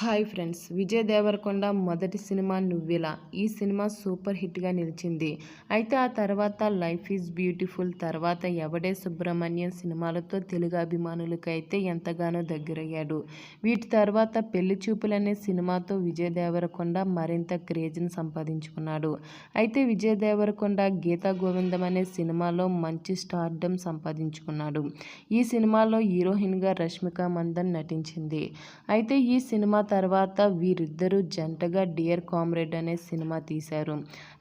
Hi friends Vijay Devarakonda మొదటి cinema నువ్వెలా. ఈ సినిమా సూపర్ హిట్గా నిలిచింది. అయితే ఆ తర్వాత లైఫ్ ఈజ్ బ్యూటిఫుల్ తర్వాత ఎవడే సుబ్రహ్మణ్యం సినిమాలతో తెలుగు అభిమానులకైతే అయితే ఎంతగానో దగ్గరయ్యాడు. వీటి తర్వాత పెళ్ళి చూపులు అనే సినిమాతో విజయ్ దేవరకొండ మరింత క్రేజ్ని సంపాదించుకున్నాడు. అయితే విజయ్ దేవరకొండ గీతా గోవిందం అనే సినిమాలో మంచి స్టార్డమ్ సంపాదించుకున్నాడు. ఈ సినిమాలో హీరోయిన్గా రష్మిక మందన్ నటించింది. అయితే ఈ సినిమా తర్వాత వీరిద్దరూ జంటగా డియర్ కామ్రేడ్ అనే సినిమా తీశారు.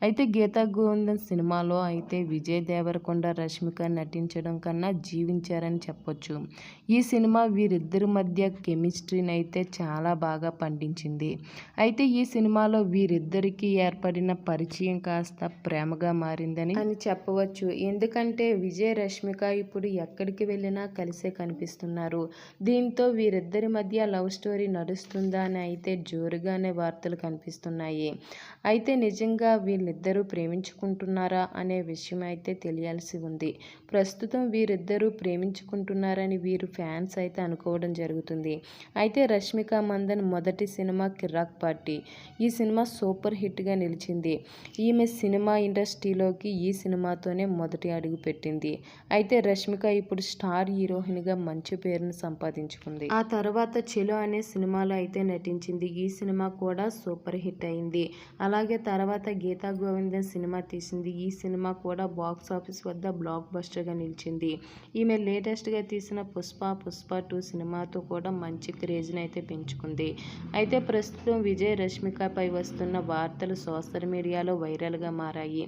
అయితే గీతా గోవిందన్ సినిమాలో అయితే విజయ్ దేవరకొండ రష్మిక నటించడం కన్నా జీవించారని చెప్పొచ్చు. ఈ సినిమా వీరిద్దరి మధ్య కెమిస్ట్రీని అయితే చాలా బాగా పండించింది. అయితే ఈ సినిమాలో వీరిద్దరికీ ఏర్పడిన పరిచయం కాస్త ప్రేమగా మారిందని అని చెప్పవచ్చు. ఎందుకంటే విజయ్ రష్మిక ఇప్పుడు ఎక్కడికి వెళ్ళినా కలిసే కనిపిస్తున్నారు. దీంతో వీరిద్దరి మధ్య లవ్ స్టోరీ నడుస్తుందా అని అయితే జోరుగానే వార్తలు కనిపిస్తున్నాయి. అయితే నిజంగా వీళ్ళిద్దరూ ప్రేమించుకుంటున్నారా అనే విషయం అయితే తెలియాల్సి ఉంది. ప్రస్తుతం వీరిద్దరూ ప్రేమించుకుంటున్నారని వీరు ఫ్యాన్స్ అయితే అనుకోవడం జరుగుతుంది. అయితే రష్మిక మందన్ మొదటి సినిమా కిరాక్ పార్టీ. ఈ సినిమా సూపర్ హిట్గా నిలిచింది. ఈమె సినిమా ఇండస్ట్రీలోకి ఈ సినిమాతోనే మొదటి అడుగు పెట్టింది. అయితే రష్మిక ఇప్పుడు స్టార్ హీరోయిన్గా మంచి పేరును సంపాదించుకుంది. ఆ తర్వాత చెలో అనే సినిమాలో అయితే నటించింది. ఈ సినిమా కూడా సూపర్ హిట్ అయింది. అలాగే తర్వాత గీతా గోవిందన్ సినిమా తీసింది. ఈ సినిమా కూడా బాక్స్ ఆఫీస్ వద్ద బ్లాక్ బస్టర్గా నిలిచింది. ఈమె లేటెస్ట్గా తీసిన పుష్ప పుష్ప టూ సినిమాతో కూడా మంచి క్రేజ్ని అయితే పెంచుకుంది. అయితే ప్రస్తుతం విజయ్ రష్మికపై వస్తున్న వార్తలు సోషల్ మీడియాలో వైరల్గా మారాయి.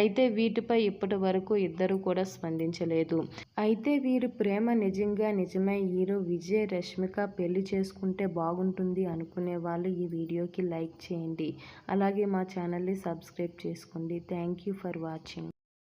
అయితే వీటిపై ఇప్పటి వరకు ఇద్దరు కూడా స్పందించలేదు. అయితే వీరి ప్రేమ నిజంగా నిజమే. హీరో విజయ్ రష్మిక పెళ్ళి చేసుకుంటే బాగుంటుంది అనుకునే వాళ్ళు ఈ వీడియోకి లైక్ చేయండి. అలాగే మా ఛానల్ని సబ్స్క్రైబ్ చేసుకోండి. Thank you for watching.